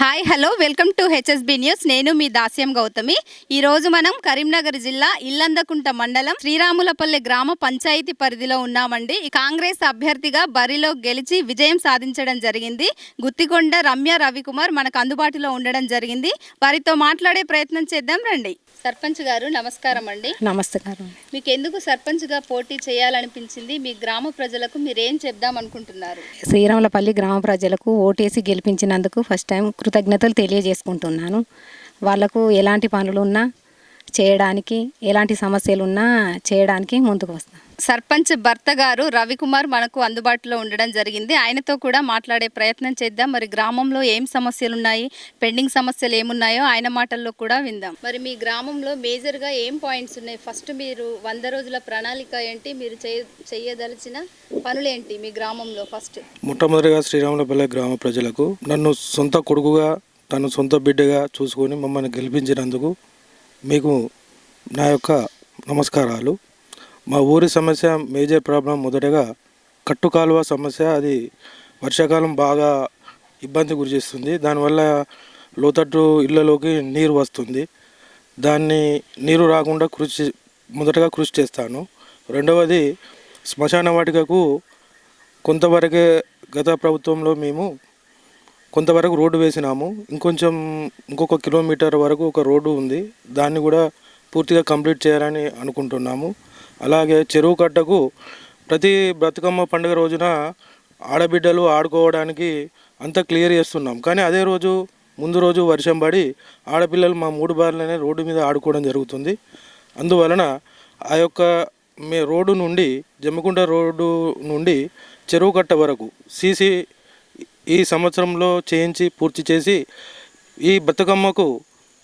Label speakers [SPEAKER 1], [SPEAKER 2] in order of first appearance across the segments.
[SPEAKER 1] Hi hello welcome to HSB news. నేను మీ దాస్యం గౌతమి. ఈ రోజు మనం కరీంనగర్ జిల్లా ఇల్లందకుంట మండలం శ్రీరాములపల్లె గ్రామ పంచాయతీ పరిధిలో ఉన్నామండి. కాంగ్రెస్ అభ్యర్థిగా బరిలో గెలిచి విజయం సాధించడం జరిగింది. గుత్తికొండ రమ్య రవికుమార్ మనకు అందుబాటులో ఉండడం జరిగింది. వారితో మాట్లాడే ప్రయత్నం చేద్దాం రండి. సర్పంచ్ గారు నమస్కారం అండి.
[SPEAKER 2] నమస్కారం
[SPEAKER 1] మీకు ఎందుకు సర్పంచ్గా పోటీ చేయాలనిపించింది? మీ గ్రామ ప్రజలకు మీరేం చెప్దాం అనుకుంటున్నారు?
[SPEAKER 2] శ్రీరాములపల్లి గ్రామ ప్రజలకు ఓటేసి గెలిపించినందుకు ఫస్ట్ టైం కృతజ్ఞతలు తెలియజేసుకుంటున్నాను. వాళ్ళకు ఎలాంటి పనులున్నా చేయడానికి ఎలాంటి సమస్యలు ఉన్నా చేయడానికి ముందుకు వస్తాను.
[SPEAKER 1] సర్పంచ్ భర్త గారు రవికుమార్ మనకు అందుబాటులో ఉండడం జరిగింది. ఆయనతో కూడా మాట్లాడే ప్రయత్నం చేద్దాం. మరి గ్రామంలో ఏం సమస్యలు ఉన్నాయి పెండింగ్ సమస్యలు ఏమున్నాయో ఆయన మాటల్లో కూడా విందాం. మరి మీ గ్రామంలో మేజర్గా ఏం పాయింట్స్ ఉన్నాయి? ఫస్ట్ మీరు వంద రోజుల ప్రణాళిక ఏంటి? మీరు చేయ పనులు పనులేంటి మీ గ్రామంలో ఫస్ట్?
[SPEAKER 3] మొట్టమొదటిగా శ్రీరాములపల్లె గ్రామ ప్రజలకు నన్ను సొంత కొడుకుగా తను సొంత బిడ్డగా చూసుకొని మమ్మల్ని గెలిపించినందుకు మీకు నా యొక్క నమస్కారాలు. మా ఊరి సమస్య మేజర్ ప్రాబ్లం మొదటగా కట్టు కాలువ సమస్య. అది వర్షాకాలం బాగా ఇబ్బంది గురి చేస్తుంది. దానివల్ల లోతట్టు ఇళ్ళలోకి నీరు వస్తుంది. దాన్ని నీరు రాకుండా కృషి మొదటగా కృషి చేస్తాను. రెండవది శ్మశాన వాటికకు కొంతవరకే గత ప్రభుత్వంలో మేము కొంతవరకు రోడ్డు వేసినాము. ఇంకొంచెం ఇంకొక కిలోమీటర్ వరకు ఒక రోడ్డు ఉంది. దాన్ని కూడా పూర్తిగా కంప్లీట్ చేయాలని అనుకుంటున్నాము. అలాగే చెరువు కట్టకు ప్రతి బతుకమ్మ పండుగ రోజున ఆడబిడ్డలు ఆడుకోవడానికి అంతా క్లియర్ చేస్తున్నాం. కానీ అదే రోజు ముందు రోజు వర్షం పడి ఆడపిల్లలు మా మూడు బార్లనే రోడ్డు మీద ఆడుకోవడం జరుగుతుంది. అందువలన ఆ యొక్క మే రోడ్డు నుండి జమ్మికుంట రోడ్డు నుండి చెరువు కట్ట వరకు సీసీ ఈ సంవత్సరంలో చేయించి పూర్తి చేసి ఈ బతుకమ్మకు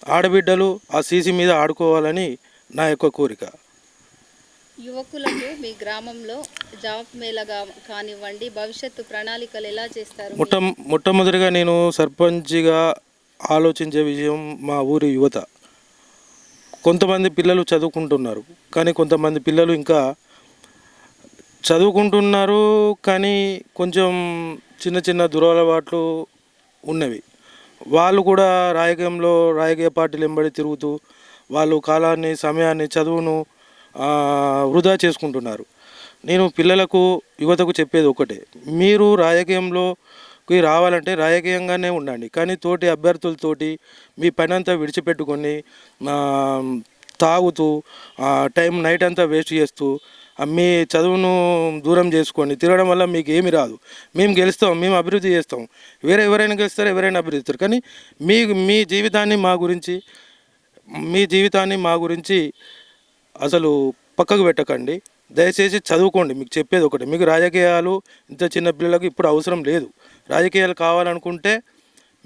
[SPEAKER 3] ఆడబిడ్డలు ఆ సీసీ మీద ఆడుకోవాలని నా యొక్క కోరిక.
[SPEAKER 1] యువకులకు మీ గ్రామంలో జాబ్ మేళగా కానివ్వండి భవిష్యత్తు ప్రణాళికలు ఎలా చేస్తారు?
[SPEAKER 3] మొట్ట మొట్టమొదటిగా నేను సర్పంచ్గా ఆలోచించే విషయం మా ఊరి యువత. కొంతమంది పిల్లలు చదువుకుంటున్నారు కానీ కొంతమంది పిల్లలు ఇంకా చదువుకుంటున్నారు కానీ కొంచెం చిన్న చిన్న దురలవాట్లు ఉన్నవి. వాళ్ళు కూడా రాజకీయంలో రాజకీయ పార్టీలు వెంబడి తిరుగుతూ వాళ్ళు కాలాన్ని సమయాన్ని చదువును వృధా చేసుకుంటున్నారు. నేను పిల్లలకు యువతకు చెప్పేది ఒకటే మీరు రాజకీయంలోకి రావాలంటే రాజకీయంగానే ఉండండి. కానీ తోటి అభ్యర్థులతోటి మీ పని అంతా విడిచిపెట్టుకొని తాగుతూ టైం నైట్ అంతా వేస్ట్ చేస్తూ మీ చదువును దూరం చేసుకొని తిరగడం వల్ల మీకు ఏమి రాదు. మేము గెలుస్తాం మేము అభివృద్ధి చేస్తాం. వేరే ఎవరైనా గెలుస్తారు ఎవరైనా అభివృద్ధి కానీ మీ మీ జీవితాన్ని మా గురించి మీ జీవితాన్ని మా గురించి అసలు పక్కకు పెట్టకండి. దయచేసి చదువుకోండి. మీకు చెప్పేది ఒకటి. మీకు రాజకీయాలు ఇంత చిన్న పిల్లలకు ఇప్పుడు అవసరం లేదు. రాజకీయాలు కావాలనుకుంటే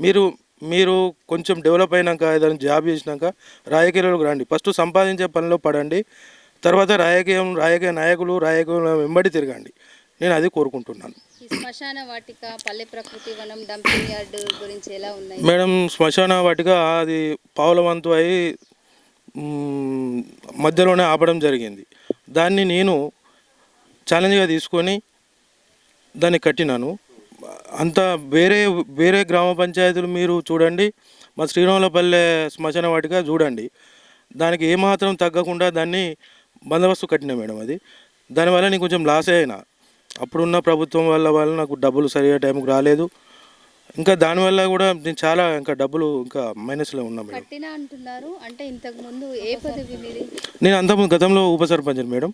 [SPEAKER 3] మీరు మీరు కొంచెం డెవలప్ అయినాక ఏదైనా జాబ్ చేసినాక రాజకీయాలకు రండి. ఫస్ట్ సంపాదించే పనిలో పడండి. తర్వాత రాజకీయం రాజకీయ నాయకులు రాజకీయ వెంబడి తిరగండి. నేను అది కోరుకుంటున్నాను.
[SPEAKER 1] ఈ శ్మశాన వాటిక పల్లె ప్రకృతి వనం డంపింగ్ యార్డ్ గురించి ఎలా ఉన్నాయి?
[SPEAKER 3] మేడం శ్మశాన వాటిక అది పావుల వంతు అయి మధ్యలోనే ఆపడం జరిగింది. దాన్ని నేను ఛాలెంజ్గా తీసుకొని దాన్ని కట్టినాను. అంత వేరే వేరే గ్రామ పంచాయతీలు మీరు చూడండి మా శ్రీరాములపల్లె శ్మశాన వాటిగా చూడండి. దానికి ఏమాత్రం తగ్గకుండా దాన్ని బందోబస్తు కట్టిన మేడం అది. దానివల్ల నేను కొంచెం లాస్ అయినా. అప్పుడున్న ప్రభుత్వం వల్ల వల్ల నాకు డబ్బులు సరిగా టైంకి రాలేదు. ఇంకా దానివల్ల కూడా నేను చాలా ఇంకా డబ్బులు ఇంకా మైనస్లో ఉన్నా మేడం.
[SPEAKER 1] కట్టినా అంటున్నారు. అంటే ఇంతకు ముందు ఏ పదవి మీది?
[SPEAKER 3] నేను అంతకుముందు గతంలో ఉప సర్పంచ్ మేడం.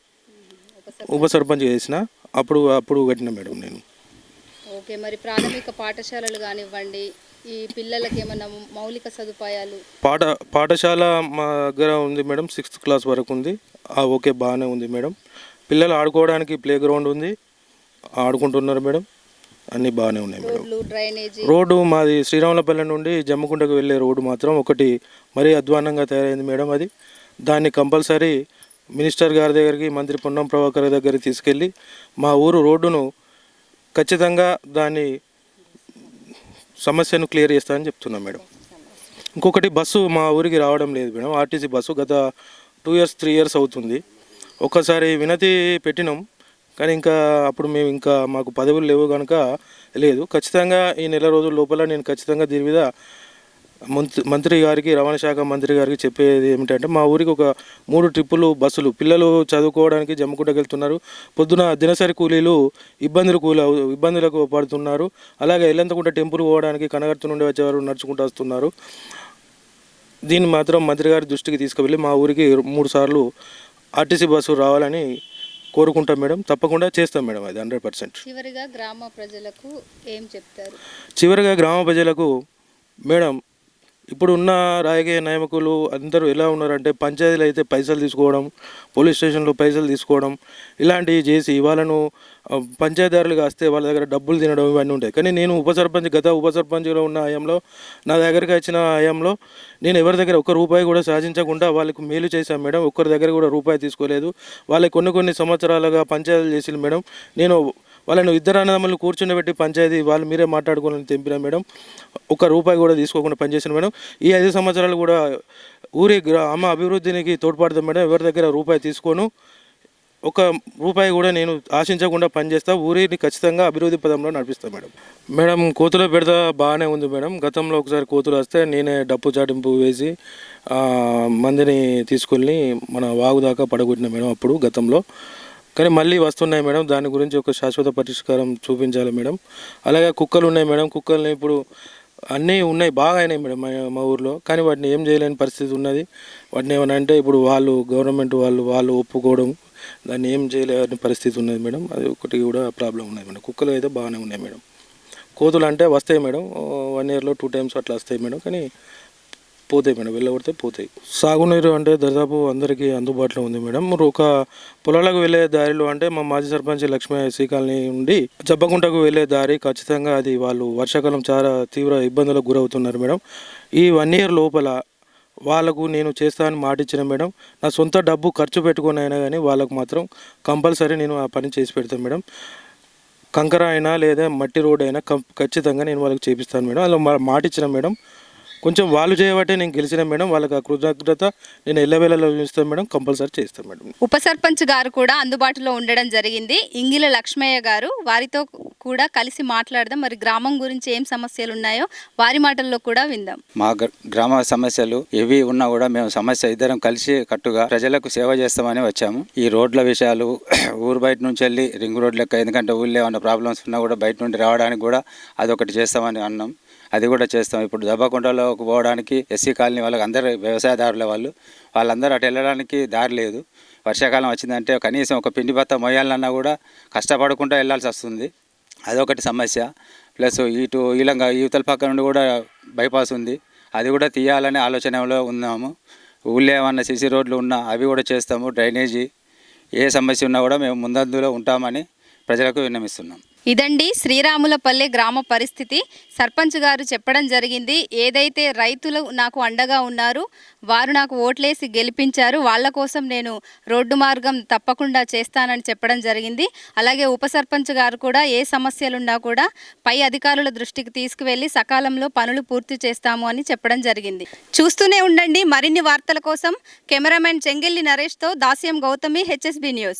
[SPEAKER 3] ఉప సర్పంచ్ చేసిన. అప్పుడు అప్పుడు కట్టిన మేడం నేను.
[SPEAKER 1] ఓకే మరి ప్రాథమిక పాఠశాలలు కానివ్వండి ఈ పిల్లలకి ఏమైనా మౌలిక సదుపాయాలు?
[SPEAKER 3] పాఠ పాఠశాల మా దగ్గర ఉంది మేడం సిక్స్త్ క్లాస్ వరకు ఉంది. ఓకే బాగానే ఉంది మేడం. పిల్లలు ఆడుకోవడానికి ప్లే గ్రౌండ్ ఉంది. ఆడుకుంటున్నారు మేడం. అన్నీ బాగానే ఉన్నాయి మేడం. రోడ్డు మాది శ్రీరాములపల్లె నుండి జమ్మికుంటకు వెళ్ళే రోడ్డు మాత్రం ఒకటి మరీ అధ్వానంగా తయారైంది మేడం అది. దాన్ని కంపల్సరీ మినిస్టర్ గారి దగ్గరికి మంత్రి పొన్నం ప్రభాకర్ దగ్గరికి తీసుకెళ్ళి మా ఊరు రోడ్డును ఖచ్చితంగా దాన్ని సమస్యను క్లియర్ చేస్తానని చెప్తున్నాం మేడం. ఇంకొకటి బస్సు మా ఊరికి రావడం లేదు మేడం. ఆర్టీసీ బస్సు గత టూ ఇయర్స్ త్రీ ఇయర్స్ అవుతుంది. ఒక్కసారి వినతి పెట్టినాం. కానీ ఇంకా అప్పుడు మేము ఇంకా మాకు పదవులు లేవు కనుక లేదు. ఖచ్చితంగా ఈ నెల రోజుల లోపల నేను ఖచ్చితంగా దీని మీద మంత్రి మంత్రి గారికి రవాణా శాఖ మంత్రి గారికి చెప్పేది ఏమిటంటే మా ఊరికి ఒక మూడు ట్రిప్పులు బస్సులు. పిల్లలు చదువుకోవడానికి జమ్ముకుంటకి వెళ్తున్నారు. పొద్దున దినసరి కూలీలు ఇబ్బందులు కూలి ఇబ్బందులకు పడుతున్నారు. అలాగే ఎల్లంతకుంట టెంపుల్ పోవడానికి కనగర్తు నుండి వచ్చేవారు నడుచుకుంటూ వస్తున్నారు. దీన్ని మాత్రం మంత్రి గారి దృష్టికి తీసుకువెళ్ళి మా ఊరికి మూడు సార్లు ఆర్టీసీ బస్సు రావాలని కోరుకుంటాం మేడం. తప్పకుండా చేస్తాం మేడం అది హండ్రెడ్ పర్సెంట్.
[SPEAKER 1] చివరిగా గ్రామ ప్రజలకు ఏం చెప్తారు?
[SPEAKER 3] చివరిగా గ్రామ ప్రజలకు మేడం ఇప్పుడు ఉన్న రాజకీయ నాయకులు అందరూ ఎలా ఉన్నారంటే పంచాయతీలు అయితే పైసలు తీసుకోవడం పోలీస్ స్టేషన్లో పైసలు తీసుకోవడం ఇలాంటివి చేసి వాళ్ళను ఆ, పంచాయతీదారులుగా వస్తే వాళ్ళ దగ్గర డబ్బులు తినడం ఇవన్నీ ఉంటాయి. కానీ నేను ఉప సర్పంచ్ గత ఉప సర్పంచ్లో ఉన్న హయాంలో నా దగ్గరికి వచ్చిన హయాంలో నేను ఎవరి దగ్గర ఒక్క రూపాయి కూడా సాధించకుండా వాళ్ళకు మేలు చేశాను మేడం. ఒక్కరి దగ్గర కూడా రూపాయి తీసుకోలేదు. వాళ్ళకి కొన్ని కొన్ని సంవత్సరాలుగా పంచాయతీలు చేసింది మేడం. నేను వాళ్ళను ఇద్దరు అన్నదమ్ములను కూర్చుండబెట్టి పంచాయతీ వాళ్ళు మీరే మాట్లాడుకోవాలని తెంపిన మేడం. ఒక రూపాయి కూడా తీసుకోకుండా పనిచేసిన మేడం. ఈ ఐదు సంవత్సరాలు కూడా ఊరి గ్రామ అభివృద్ధికి తోడ్పడతాం మేడం. ఎవరి దగ్గర రూపాయి తీసుకోను. ఒక రూపాయి కూడా నేను ఆశించకుండా పనిచేస్తా. ఊరిని ఖచ్చితంగా అభివృద్ధి పదంలో నడిపిస్తాను మేడం. మేడం కోతుల పెడత బాగానే ఉంది మేడం. గతంలో ఒకసారి కోతులు వస్తే నేనే డప్పు చాటింపు వేసి మందిని తీసుకొని మన వాగు దాకా పడగొట్టిన మేడం అప్పుడు గతంలో. కానీ మళ్ళీ వస్తున్నాయి మేడం. దాని గురించి ఒక శాశ్వత పరిష్కారం చూపించాలి మేడం. అలాగే కుక్కలు ఉన్నాయి మేడం. కుక్కల్ని ఇప్పుడు అన్నీ ఉన్నాయి బాగా అయినాయి మేడం మా ఊర్లో. కానీ వాటిని ఏం చేయలేని పరిస్థితి ఉన్నది. వాటిని ఏమైనా అంటే ఇప్పుడు వాళ్ళు గవర్నమెంట్ వాళ్ళు వాళ్ళు ఒప్పుకోవడం దాన్ని ఏం చేయలేని పరిస్థితి ఉన్నది మేడం. అది ఒకటి కూడా ప్రాబ్లం ఉన్నది మేడం. కుక్కలు అయితే బాగానే ఉన్నాయి మేడం. కోతులు అంటే వస్తాయి మేడం. వన్ ఇయర్లో టూ టైమ్స్ అట్లా వస్తాయి మేడం. కానీ పోతాయి మేడం వెళ్ళగొడితే పోతాయి. సాగునీరు అంటే దాదాపు అందరికీ అందుబాటులో ఉంది మేడం. ఒక పొలాలకు వెళ్ళే దారిలో అంటే మా మాజీ సర్పంచ్ లక్ష్మీ శ్రీ కాలనీ నుండి జబ్బకుంటకు వెళ్ళే దారి ఖచ్చితంగా అది వాళ్ళు వర్షాకాలం చాలా తీవ్ర ఇబ్బందులకు గురవుతున్నారు మేడం. ఈ వన్ ఇయర్ లోపల వాళ్ళకు నేను చేస్తానని మాట ఇచ్చిన మేడం. నా సొంత డబ్బు ఖర్చు పెట్టుకుని అయినా కానీ వాళ్ళకు మాత్రం కంపల్సరీ నేను ఆ పని చేసి పెడతాను మేడం. కంకర అయినా లేదా మట్టి రోడ్ అయినా కం- ఖచ్చితంగా నేను వాళ్ళకి చేపిస్తాను మేడం. అలా మాటిచ్చిన మాట ఇచ్చిన మేడం. కొంచెం వాళ్ళు చేయబట్టే నేను గెలిచిన మేడం వాళ్ళకి ఆ కృతజ్ఞత నేను ఎల్లవేళలో ఇస్తాను మేడం కంపల్సరీ చేస్తాను మేడం.
[SPEAKER 1] ఉప సర్పంచ్ గారు కూడా అందుబాటులో ఉండడం జరిగింది. ఇంగిల లక్ష్మయ్య గారు వారితో కూడా కలిసి మాట్లాడదాం. మరి గ్రామం గురించి ఏం సమస్యలు ఉన్నాయో వారి మాటల్లో కూడా విందాం.
[SPEAKER 4] మా గ్ర- గ్రామ సమస్యలు ఏవి ఉన్నా కూడా మేము సమస్య ఇద్దరం కలిసి కట్టుగా ప్రజలకు సేవ చేస్తామని వచ్చాము. ఈ రోడ్ల విషయాలు ఊరు బయట నుంచి వెళ్ళి రింగ్ రోడ్ లెక్క ఎందుకంటే ఊళ్ళో ఏమైనా ప్రాబ్లమ్స్ ఉన్నా కూడా బయట నుండి రావడానికి కూడా అదొకటి చేస్తామని అన్నాం. అది కూడా చేస్తాం. ఇప్పుడు దెబ్బకొండలోకి పోవడానికి ఎస్సీ కాలనీ వాళ్ళకి అందరు వ్యవసాయదారుల వాళ్ళు. వాళ్ళందరూ అటు వెళ్ళడానికి దారి లేదు. వర్షాకాలం వచ్చిందంటే కనీసం ఒక పిండి బత్త మొయ్యాలన్నా కూడా కష్టపడకుండా వెళ్ళాల్సి వస్తుంది. అదొకటి సమస్య. ప్లస్ ఇటు ఈలంగా యువతల పక్క నుండి కూడా బైపాస్ ఉంది. అది కూడా తీయాలనే ఆలోచనలో ఉన్నాము. ఊళ్ళో ఏమన్నా సిసి రోడ్లు ఉన్నా అవి కూడా చేస్తాము. డ్రైనేజీ ఏ సమస్య ఉన్నా కూడా మేము ముందందులో ఉంటామని ప్రజలకు విన్నమిస్తున్నాం
[SPEAKER 1] ఇదండి శ్రీరాములపల్లె గ్రామ పరిస్థితి. సర్పంచ్ గారు చెప్పడం జరిగింది ఏదైతే రైతులు నాకు అండగా ఉన్నారు వారు నాకు ఓట్లేసి గెలిపించారు వాళ్ళ కోసం నేను రోడ్డు మార్గం తప్పకుండా చేస్తానని చెప్పడం జరిగింది. అలాగే ఉప సర్పంచ్ గారు కూడా ఏ సమస్యలున్నా కూడా పై అధికారుల దృష్టికి తీసుకువెళ్ళి సకాలంలో పనులు పూర్తి చేస్తాము అని చెప్పడం జరిగింది. చూస్తూనే ఉండండి మరిన్ని వార్తల కోసం కెమెరామెన్ చెంగిల్లి నరేష్తో దాస్యం గౌతమి హెచ్ఎస్బి న్యూస్.